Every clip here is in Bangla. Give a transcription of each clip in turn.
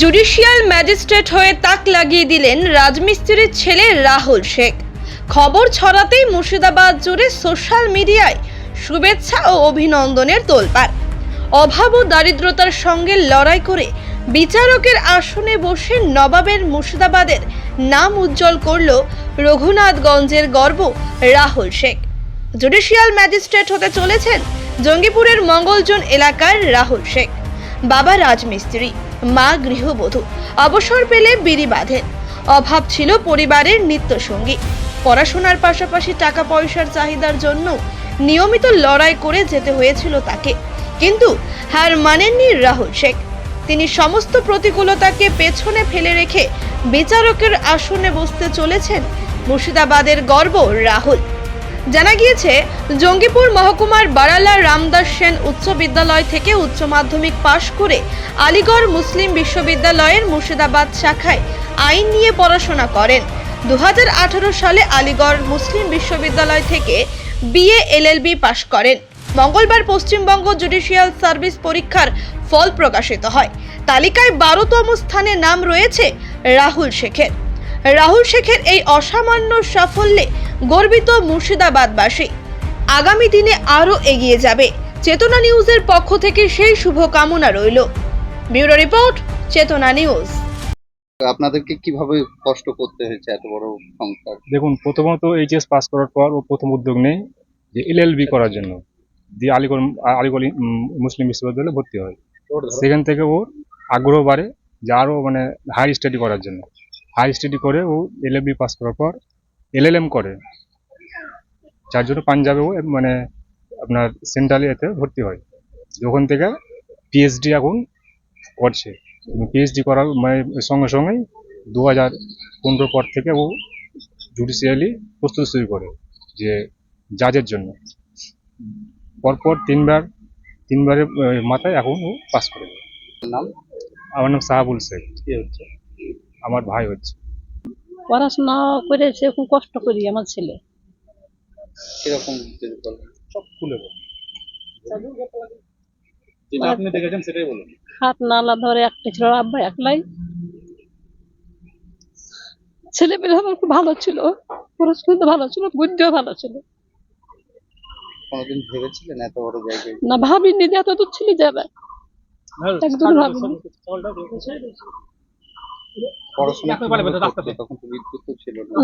জুডিশিয়াল ম্যাজিস্ট্রেট হয়ে তাক লাগিয়ে দিলেন রাজমিস্ত্রির ছেলে রাহুল শেখ। খবর ছড়াতেই মুর্শিদাবাদ জুড়ে সোশ্যাল মিডিয়ায় শুভেচ্ছা ও অভিনন্দনের তোলপাড়। অভাব ও দারিদ্রতার সঙ্গে লড়াই করে বিচারকের আসনে বসে নবাবের মুর্শিদাবাদের নাম উজ্জ্বল করল রঘুনাথগঞ্জের গর্ব রাহুল শেখ। জুডিশিয়াল ম্যাজিস্ট্রেট হতে চলেছেন জঙ্গিপুরের মঙ্গলজন এলাকার রাহুল শেখ। বাবা রাজমিস্ত্রি, মা গৃহবধূ। অবসর পেলে বিড়ি বাঁধেন। অভাব ছিল পরিবারের নিত্যসঙ্গী পড়াশোনার পাশাপাশি টাকা পয়সার চাহিদার জন্য নিয়মিত লড়াই করে যেতে হয়েছিল তাকে। কিন্তু হার মানেননি রাহুল শেখ। তিনি সমস্ত প্রতিকূলতাকে পেছনে ফেলে রেখে বিচারকের আসনে বসতে চলেছেন মুর্শিদাবাদের গর্ব রাহুল। জানা গিয়েছে, জঙ্গিপুর মহকুমার বারালা রামদাস সেন উচ্চ বিদ্যালয় থেকে উচ্চ মাধ্যমিক পাশ করে আলিগড় মুসলিম বিশ্ববিদ্যালয়ের মুর্শিদাবাদ শাখায় আইন নিয়ে পড়াশোনা করেন। দু হাজার আঠারো সালে আলিগড় মুসলিম বিশ্ববিদ্যালয় থেকে বিএ এলএলবি পাশ করেন। মঙ্গলবার পশ্চিমবঙ্গ জুডিশিয়াল সার্ভিস পরীক্ষার ফল প্রকাশিত হয়। তালিকায় বারোতম স্থানে নাম রয়েছে রাহুল শেখের। রাহুল শেখের এই অসামান্য সাফল্যে গর্বিত মুর্শিদাবাদবাসী। আগামী দিনে আরও এগিয়ে যাবে। চেতনা নিউজের পক্ষ থেকে সেই শুভকামনা রইল। Bureau report Chetana news. আপনাদেরকে কীভাবে কষ্ট করতে হয়েছে এত বড় সংসার দেখুন প্রথমত এইচএস পাস করার পর ও প্রথম উদ্যোগ নেই যে এলএলবি করার জন্য দিয়ে আলিগড় আলিগড় মুসলিম বিশ্ববিদ্যালয়ে ভর্তি হয়। সেখান থেকে ওর আগ্রহ বাড়ে যে আরও মানে হায়ার স্টাডি করার জন্য। হায়ার স্টাডি করে ও এল এলএলবি পাস করার পর এলএলএম করে। যার জন্য পাঞ্জাবে ও মানে আপনার সেন্ট্রাল এতে ভর্তি হয়। ওখান থেকে পিএইচডি এখন করছে। পিএইচডি করার মানে সঙ্গে সঙ্গেই দু হাজার পনেরো পর থেকে ও জুডিশিয়ালি প্রস্তুত শুরু করে যে জাজের জন্য। পরপর তিনবার তিনবারের মাথায় এখন ও পাস করে। নাম? আমার নাম সাহাবুল শেখ। কি হচ্ছে? আমার ভাই হচ্ছে। পড়াশোনা করেছে খুব কষ্ট করি আমার ছেলে। কীরকম যদি বলেন? সব খুলে বল যেটা আপনি দেখেছেন সেটাই বলুন। হাত নালা ধরে একটা ছিল আব্বা একলাই। ছেলে পেলে আমার খুব ভালো ছিল। পড়াশোনা ভালো ছিল বুদ্ধিও ভালো ছিল। কোনোদিন ভেবেছিলেন এত বড় জায়গায়? না ভাবিনি যে এত দূর ছেলে যাবে। একদম ভাবিনি।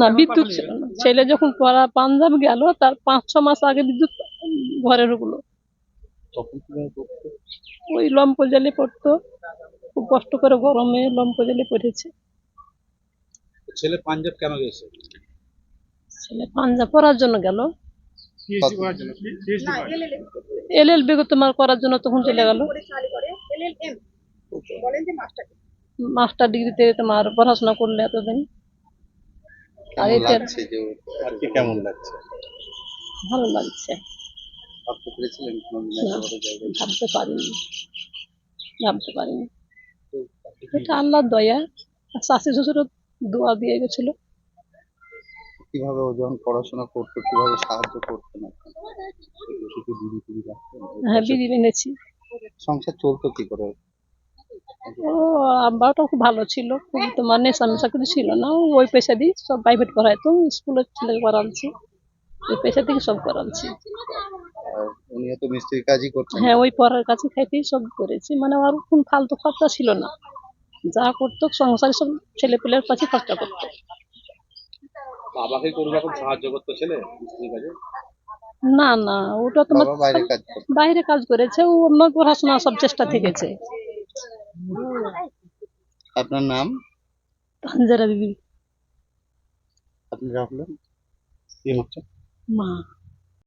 না বিদ্যুৎ ছিল না। ছেলে যখন পড়া পাঞ্জাব গেল তার পাঁচ ছ মাস আগে বিদ্যুৎ ঘরে ঢুকলো? ওই লম্প জালে পড়তো। খুব কষ্ট করে গরমে লম্প জালে পড়েছে ছেলে পাঞ্জাব কেন গেছে? ছেলে পাঞ্জাব পড়ার জন্য গেল। এল এল বি তোমার করার জন্য তখন চলে গেল। বলেন যে মাস্টার ডিগ্রিতে তোমার পড়াশোনা করলে এতদিন। আর এটা লাগছে যে কেমন লাগছে? ভালো লাগছে। ভাবতে পেরেছিলেন কোনোদিন এত বড় জায়গায়? ভাবতে পারিনি। ভাবতে পারিনি। এটা আল্লাহর দয়া। আর শাশি শ্বশুরও দোয়া দিয়ে গেছিল। কীভাবে ও যখন পড়াশোনা করতো কীভাবে সাহায্য করতেন? শুধু বিড়ি হ্যাঁ বিধি এনেছি সংসার চলতো কি করে? ও আব্বাটা খুব ভালো ছিল। খুব তোমার নেশা মেশা কিছু ছিল না। ওই পয়সা দিয়ে সব প্রাইভেট করাইতো স্কুলের ছেলে করাচ্ছি ওই পয়সা থেকে সব করাচ্ছি। উনিও তো মিস্ত্রির কাজই করতেন। হ্যাঁ ওই পরের কাছে খাইতেই সব করেছি। মানে ওর কোন ফালতু খরচা ছিল না। যা করতো সংসারে সব ছেলে পেলের কাছে খরচা করতো। বাবাকে কোনো রকম সাহায্য করতো ছেলে মিস্ত্রির কাজে? না না ওটা তোমার বাইরে কাজ বাইরে কাজ করেছে। ও অন্য পড়াশোনা সব চেষ্টা থেকেছে। আপনার নাম? পাঞ্জারা বিবি। আপনি রাখলেন কি হচ্ছে? মা।